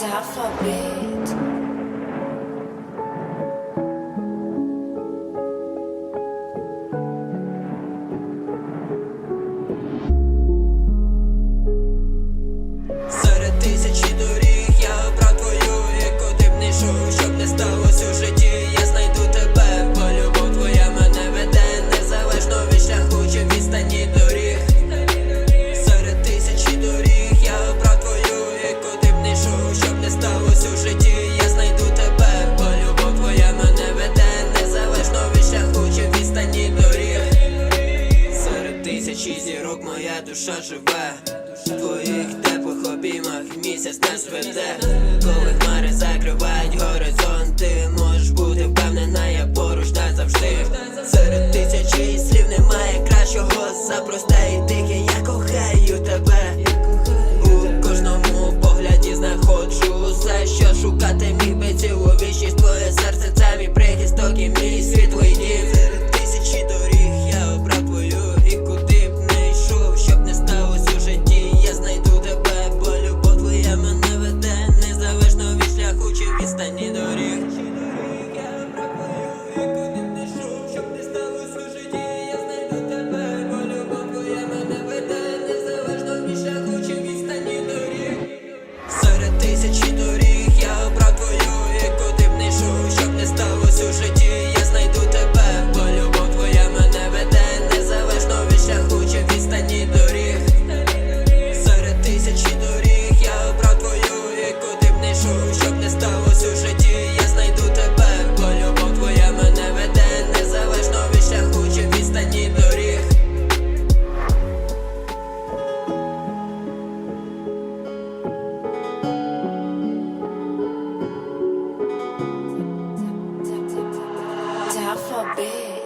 Cause I. Всю житті я знайду тебе, бо любов твоя мене веде, незалежно від хоче чи відстані доріг Серед тисячі зірок моя душа живе, твоїх теплих обіймах місяць не зведе, коли хмари закривають горизонти, можеш бути впевнена, я поруч та завжди. Серед тисячі слів немає кращого за простей. пишу, щоб не сталося у житті, я знайду тебе, бо любов твоя мене незалежно від відстані доріг. God forbid.